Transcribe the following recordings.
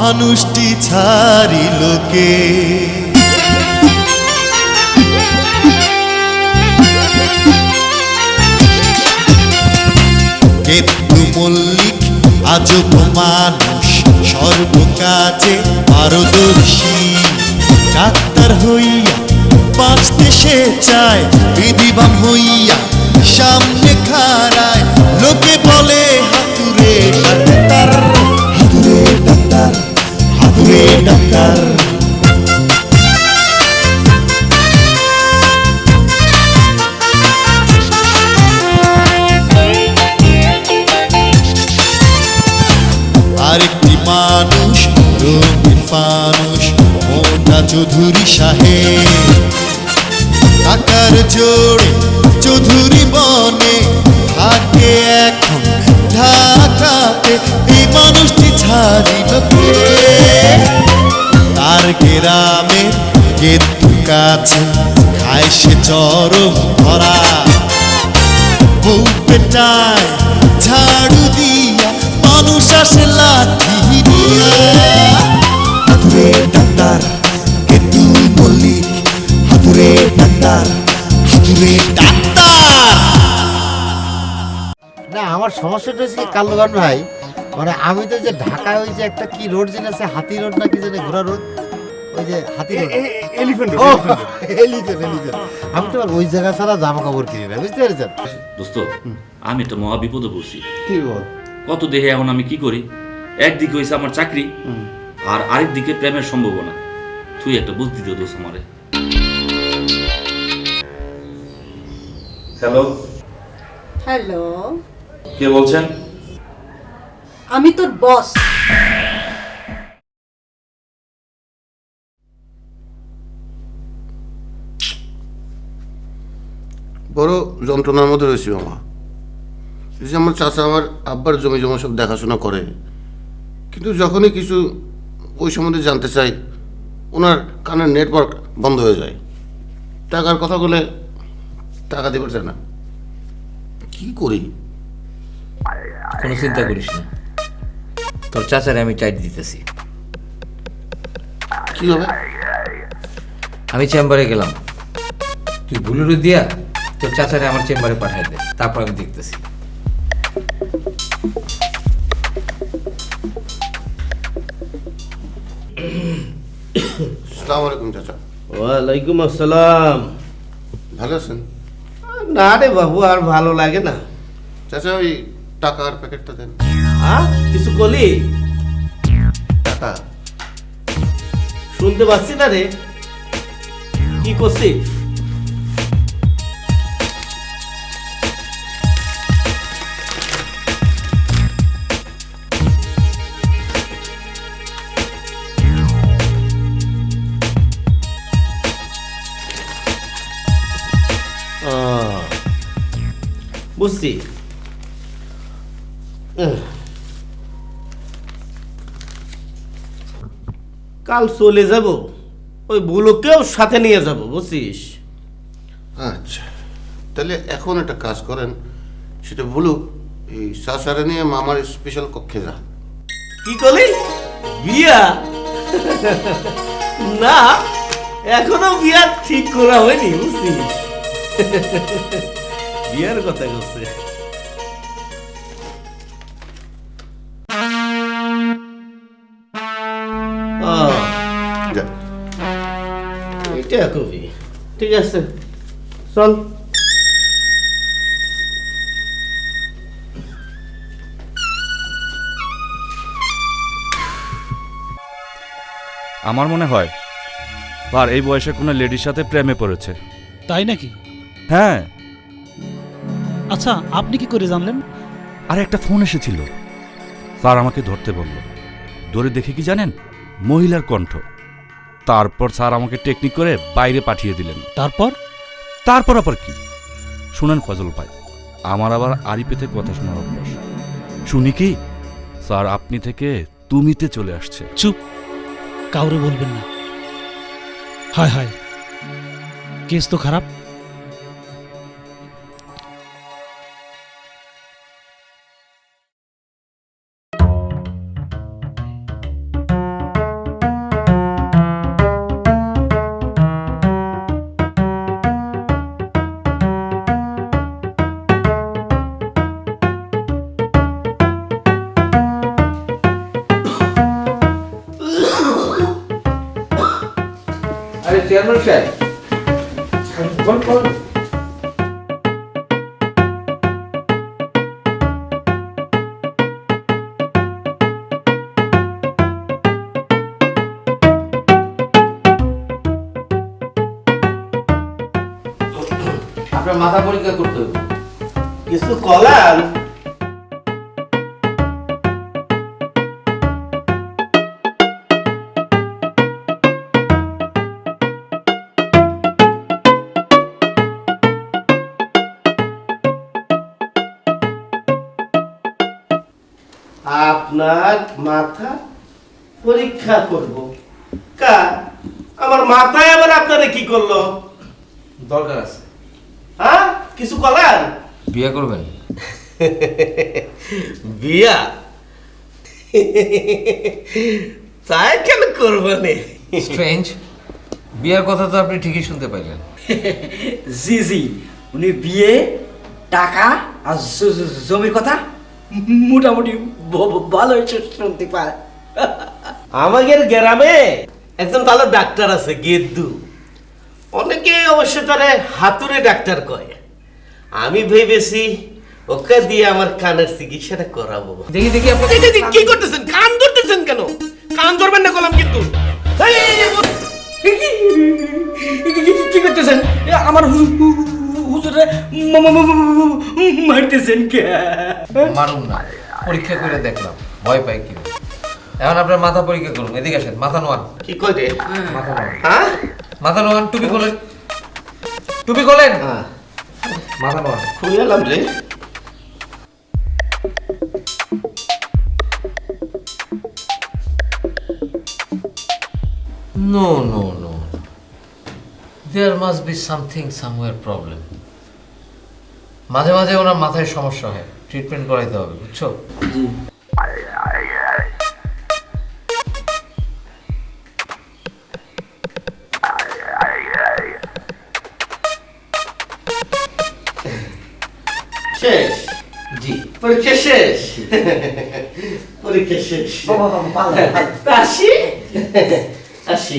মানুষটি ছাড়িল কে? কেতু মল্লিক আজব মানুষ সর্বকাজে পারদর্শী। ডাক্তার হইয়া বাঁচতে সে চায় বিধিবান হইয়া সামনে খাড়ায়, লোকে তার গ্রামে কেতু কাছে খায় সে চরম ধরা। বউ পেটায় ঝাড়ু দিয়া মানুষ আসে লাঠি দিয়া। হাতুরে ডাক্তার কেতু হাতুরে ডাক্তার হাতুরে ডাক্তার না আমার সমস্যাটা হচ্ছে কি কাল্লুগান ভাই মানে আমি তো যে ঢাকায় ওই যে একটা কি রোড যেন আছে হাতি রোড না কি জানি ঘোড়া রোড? ওই যে হাতি রোড। এলিফেন্ট ও এলিজেন এলিজেন আমি তো আর ওই জায়গা ছাড়া জামা কাপড় কিনি না বুঝতে পেরেছেন? দোস্ত আমি তো মহা বিপদে পড়ছি। কি বল? কত দেহে এখন আমি কি করি? একদিকে হয়েছে আমার চাকরি আর আরেক দিকে প্রেমের সম্ভাবনা। তুই একটা বুঝ দিতে দোষ আমারে। হ্যালো হ্যালো কে বলছেন? আমি তোর বস বড় যন্ত্রণার মধ্যে রয়েছি মামা। এই যে আমার চাচা আমার আব্বার জমি জমা সব দেখাশোনা করে। কিন্তু যখনই কিছু ওই সম্বন্ধে জানতে চাই ওনার কানের নেটওয়ার্ক বন্ধ হয়ে যায়। টাকার কথা বলে টাকা দেবার চায় না। কি করি? কোনো চিন্তা করিস না। তোর চাচারে আমি টাইট দিতেছি। কি হবে? আমি চেম্বারে গেলাম। তুই বুলুরু দিয়া তোর চাচারে আমার চেম্বারে পাঠাই দে তারপর আমি দেখতেছি। আলাইকুম চাচা। ওয়ালাইকুম আসসালাম। ভালো আছেন? না রে বাবু আর ভালো লাগে না। চাচা ওই টাকার প্যাকেটটা দেন। হ্যাঁ কিছু কলি? শুনতে পাচ্ছি না রে। কি করছিস? বুঝছি। কাল চলে যাব। ওই বুলোকেও সাথে নিয়ে যাব বুঝছিস? আচ্ছা। তাহলে এখন একটা কাজ করেন সেটা বলুক এই সাসারে নিয়ে মামার স্পেশাল কক্ষে যা কি করলি? বিয়া? না এখনও বিয়া ঠিক করা হয়নি বুঝছিস? বিয়ার কথা বলছে কবি। ঠিক আছে চল। আমার মনে হয় আর এই বয়সে কোনো লেডির সাথে প্রেমে পড়েছে। তাই নাকি? হ্যাঁ। আচ্ছা আপনি কি করে জানলেন? আর একটা ফোন এসেছিল। স্যার আমাকে ধরতে বলল। ধরে দেখে কি জানেন? মহিলার কণ্ঠ। তারপর স্যার আমাকে টেকনিক করে বাইরে পাঠিয়ে দিলেন। তারপর? তারপর আবার কি? শুনেন ফজল ভাই আমার আবার আরিপেতে কথা শোনার অভ্যাস। শুনি কি? স্যার আপনি থেকে তুমিতে চলে আসছে। চুপ। কাউরে বলবেন না। হায় হায়। কেস তো খারাপ। চেয়ারম্যান সাহেব আপনার মাথা পরীক্ষা করব। কা আমার মাথায় আবার আপনারে কি করল? দরকার আছে। হ্যাঁ? কিছু কলার বিয়ে করবেন? বিয়া? তাই কেন করবেন স্ট্রেঞ্জ বিয়ার কথা তো আপনি ঠিকই শুনতে পাইলেন। জি জি। উনি বিয়ে টাকা আর জমির কথা মোটামুটি ভ- ভ- ভালো শুনতে পায় আমাদের গ্রামে একজন ভালো ডাক্তার আছে গেদ্দু অনেকে অবশ্য তারে হাতুড়ে ডাক্তার কয় আমি ভেবেছি ওকে দিয়ে আমার কানের চিকিৎসাটা করাবো দেখি দেখি আপনি কি করতেছেন কান ধরতেছেন কেন কান ধরবেন না কলাম কিন্তু কি- করতেছেন এ, আমার হুজুরে মারতেছেন কে মারুন না পরীক্ষা করে দেখলাম ভয় পাই কি এখন আপনার মাথা পরীক্ষা করুন এদিকে আসেন মাথা নোয়ান। কি কয় রে? মাথা নোয়ান। হ্যাঁ? মাথা নোয়ান টুপি খোলেন। টুপি খোলেন? হ্যাঁ। মাথা নোয়ান। খুলে এলাম রে। No no no. There must be something somewhere problem মাঝে মাঝে ওনার মাথায় সমস্যা হয়। ট্রিটমেন্ট করাইতে হবে বুঝছ? শেষ? জি। পরীক্ষা শেষ? পরীক্ষা শেষ। তা আসি? আসি।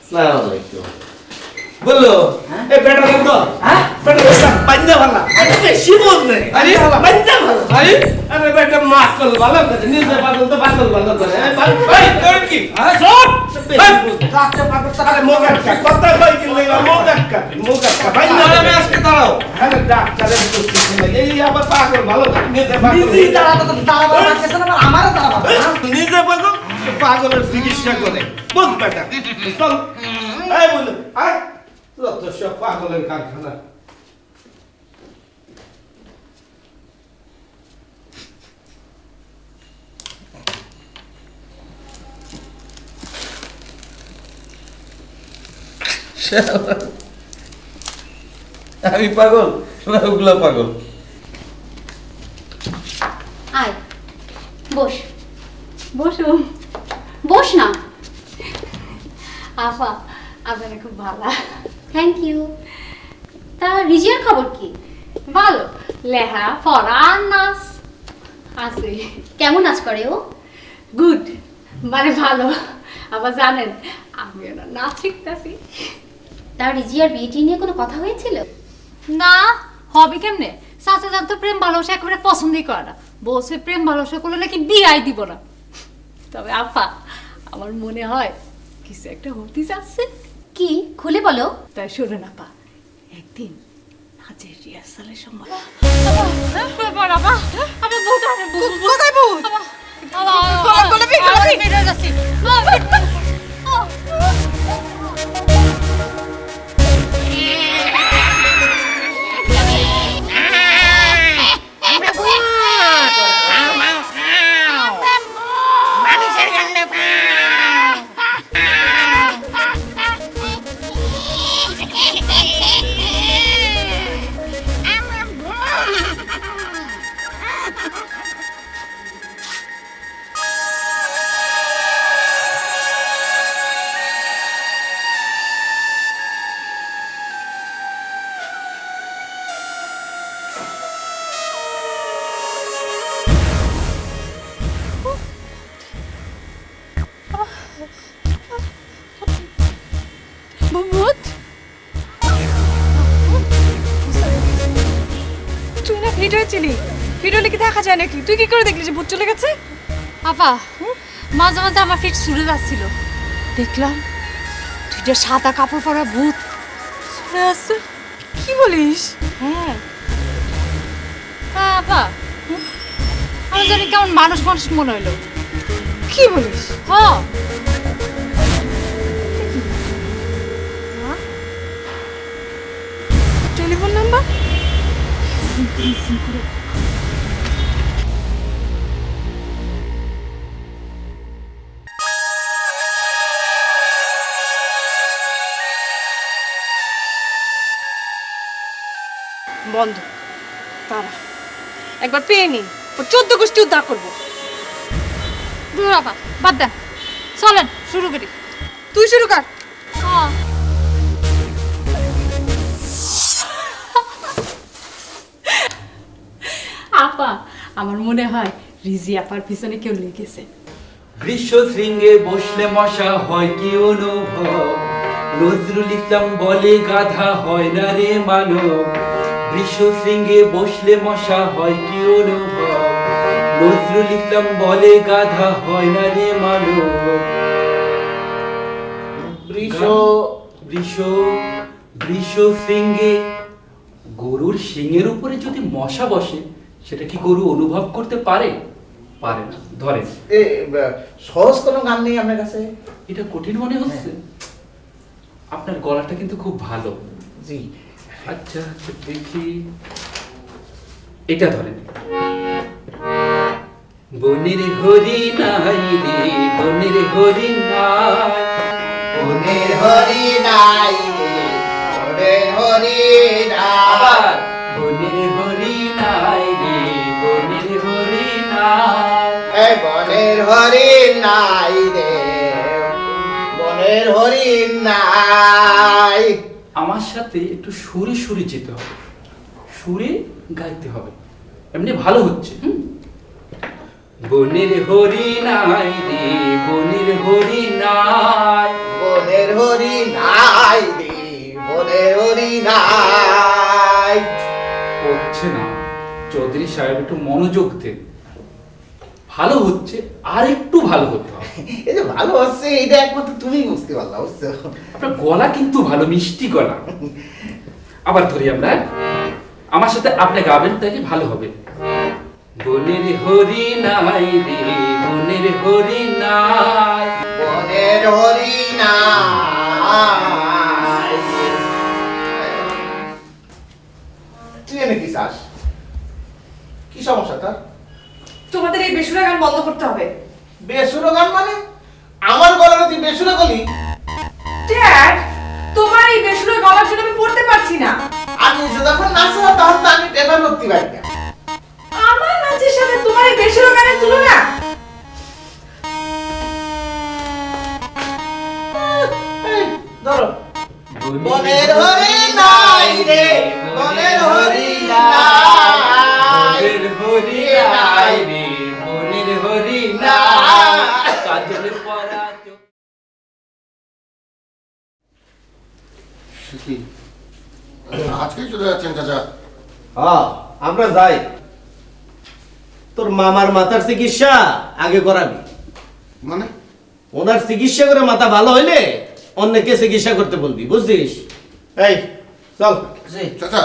আসসালামু আলাইকুম বলল এ বেটা কিন্তু হ্যাঁ আরে আরে আরে আরে নিজে পাগল আরে পাগলের চিকিৎসা করে বুঝ বেটা চল এই বল আয় যত সব পাগলের কারখানা আমি পাগল? না, ওগুলা পাগল। বসো। বস না। আফা আপনারা খুব ভালো। থ্যাংক ইউ তা রিজিয়ার খবর কি? ভালো। লেহা পড়া নাচ আছে। কেমন নাচ করে ও? গুড মানে ভালো। আবার জানেন আমি ওনার নাচ শিখতেছি। তা রিজিয়ার বিয়েটি নিয়ে কোনো কথা হয়েছিল না হবে কেমনে চাচা যান তো প্রেম ভালোবাসা একেবারে পছন্দই করে না বলছে প্রেম ভালোবাসা করলে নাকি বিয়াই দিব না তবে আপা আমার মনে হয় কিছু একটা হতে যাচ্ছে কি খুলে বলো তাই শোনো না পা একদিন নাচের রিহার্সালের সময় কোথায় ভূত গোলাপি গোলাপি হিট হলে কি দেখা যায় নাকি? তুই কি করে দেখলি যে ভূত চলে গেছে? আপা মাঝে মাঝে আমার ফিট ছুটে যাচ্ছিল। দেখলাম দুইটা সাদা কাপড় পরা ভূত চলে আসছে কি বলিস? হ্যাঁ। হ্যাঁ আপা। আমি জানি কেমন মানুষ মানুষ মনে হইল। কি বলিস? হ্যাঁ। Telephone number? বন্ধ। তারা একবার পেয়ে নি ও চোদ্দ গোষ্ঠী উদ্ধার করব। বাদ দেন। চলেন শুরু করি। তুই শুরু কর। হ্যাঁ। আমার মনে হয় রিজি আপার পিছনে কেউ লেগেছে। গ্রীষ্ম শৃঙ্গে বসলে মশা হয় কি অনুভব? নজরুল ইসলাম বলে গাধা হয় না রে মানব। গ্রীষ্ম শৃঙ্গে বসলে মশা হয় কি অনুভব? নজরুল ইসলাম বলে গাধা হয় না রে মানব। বৃষ বৃষ বৃষ শৃঙ্গে গরুর শিঙের উপরে যদি মশা বসে সেটা কি গরু অনুভব করতে পারে? পারে না ধরেন সহজ কোনো গান নেই আপনার কাছে? এটা কঠিন মনে হচ্ছে। আপনার গলাটা কিন্তু খুব ভালো। জি। আচ্ছা আচ্ছা, দেখি। এটা ধরেন। বনের হরি নাই রে বনের হরি নাই বনের হরি নাই রে বনের হরি আবার। এ বনের হরি নাই রে। বনের হরি নাই। আমার সাথে একটু সুরে সুরে যেতে হবে। সুরে গাইতে হবে। এমনি ভালো হচ্ছে। হুম? বনের হরি নাই রে বনের হরি নাই বনের হরি নাই রে বনের হরি নাই হচ্ছে না। চৌধুরী সাহেব একটু মনোযোগ দেন। ভালো হচ্ছে আর একটু ভালো হতে হবে। এই যে ভালো হচ্ছে এটা একমাত্র তুমি বুঝতে পারলা বুঝছ? আপনার গলা কিন্তু ভালো মিষ্টি গলা। আবার ধরি আমরা আমার সাথে আপনি গাবেন তাহলে ভালো হবে। বনের হরি নাই রে বনের হরি নাই বনের হরি নাই তুই এনে কি চাস? কি সমস্যা তার? তোমাদের এই বেসুরা গান বন্ধ করতে হবে। বেসুরো গান মানে? আমার গলাটা তুই বেসুরো গলি? ড্যাড তোমার এই বেসুরা গলার জন্য আমি পড়তে পারছি না। আমি যখন নাচো তখন তো আমি টেপার পারি না। আমার নাচের সাথে তোমার এই বেসুরা গানের তুলনা? ধরো। বনের হরি নাই রে বনের হরি নাই। চলে যাচ্ছেন চাচা। হ্যাঁ আমরা যাই। তোর মামার মাথার চিকিৎসা আগে করাবি। মানে? ওনার চিকিৎসা করে মাথা ভালো হইলে অন্যকে চিকিৎসা করতে বলবি বুঝছিস? এই চল। চাচা।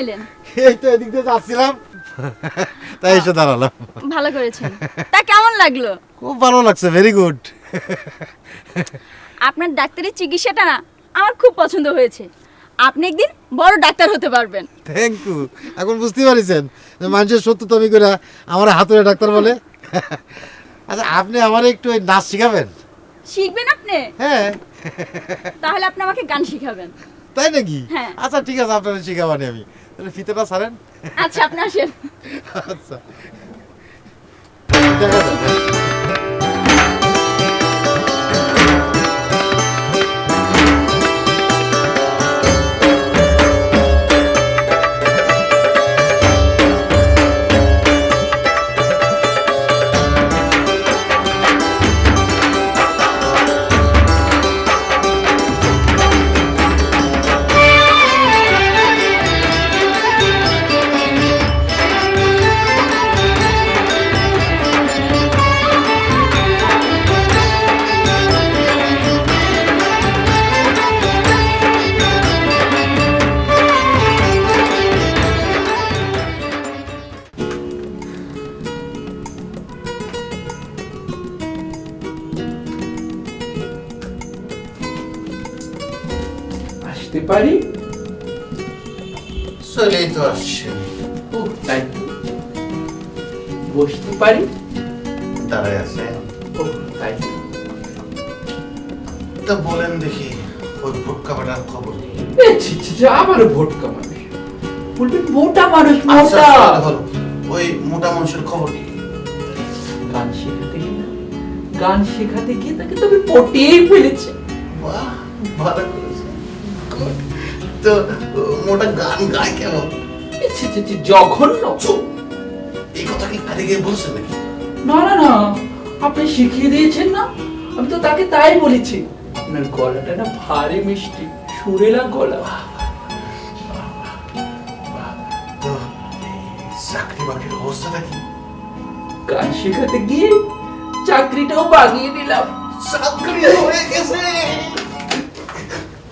এলেন এই তো এদিক দিয়ে যাচ্ছিলাম। তাই এসে দাঁড়ালাম। ভালো করেছেন। তা কেমন লাগল? খুব ভালো লাগছে ভেরি গুড আপনার ডাক্তারের চিকিৎসাটা না আমার খুব পছন্দ হয়েছে। আপনি একদিন বড় ডাক্তার হতে পারবেন। থ্যাংক ইউ এখন বুঝতে পারছেন যে মানুষের সত্য তুমি করে আমার হাতুড়ে ডাক্তার বলে। আচ্ছা আপনি আমার একটু ওই নাচ শিখাবেন? শিখবেন আপনি? হ্যাঁ। তাহলে আপনি আমাকে গান শিখাবেন। তাই নাকি? হ্যাঁ। আচ্ছা ঠিক আছে আপনার শিখাবানি আমি। তাহলে ফিতেটা ছাড়েন? আচ্ছা আপনি আসেন। আচ্ছা। দেখা আবার ভোটকা মানুষ বলবেন মোটা মানুষ মোটা। তাহলে ওই মোটা মানুষের খবর কি? গান শেখাতে গিয়ে গান শেখাতে গিয়ে তাকে তবে পটিয়েই ফেলেছে। বাহ ভালো করেছে। তো মোটা গান গায় কেমন এ, ছি, ছি, ছি, জঘন্য। এই কথা কি কারে গিয়ে বলছে নাকি? না না না আপনি শিখিয়ে দিয়েছেন না আমি তো তাকে তাই বলেছি। আপনার গলাটা না ভারী মিষ্টি। সুরেলা গলা? চাকরি বাকরির অবস্থাটা কি? গান শেখাতে গিয়ে চাকরিটাও বাগিয়ে দিলাম। চাকরি হয়ে গেছে।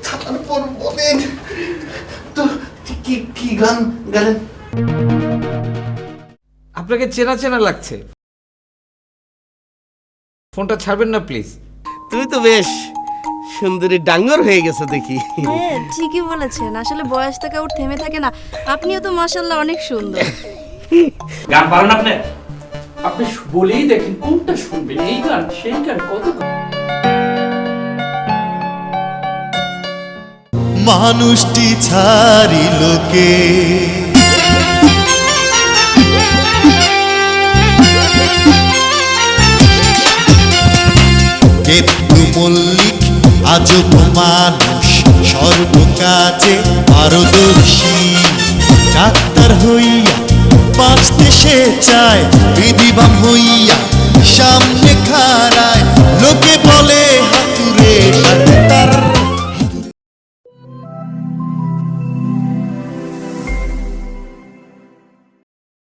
তারপর বলেন তো কি কি গান গেলেন? আপনাকে চেনা চেনা লাগছে। ফোনটা ছাড়বেন না প্লিজ। তুমি তো বেশ সুন্দরী ডাঙ্গর হয়ে গেছে দেখি। হ্যাঁ ঠিকই বলেছেন। আসলে বয়স থেকে ওর থেমে থাকে না। আপনিও তো মাশাল্লাহ অনেক সুন্দর। গান পারেন আপনি? আপনি বলেই দেখেন কোনটা শুনবেন। এই গান সেই গান কত মানুষটি ছাড়ি কে? আজব মানুষ সর্বকাজে পারদর্শী। ডাক্তার হইয়া বাঁচতে সে চায় বিধিবান হইয়া সামনে খারায় লোকে বলে, হাতুরে ডাক্তার।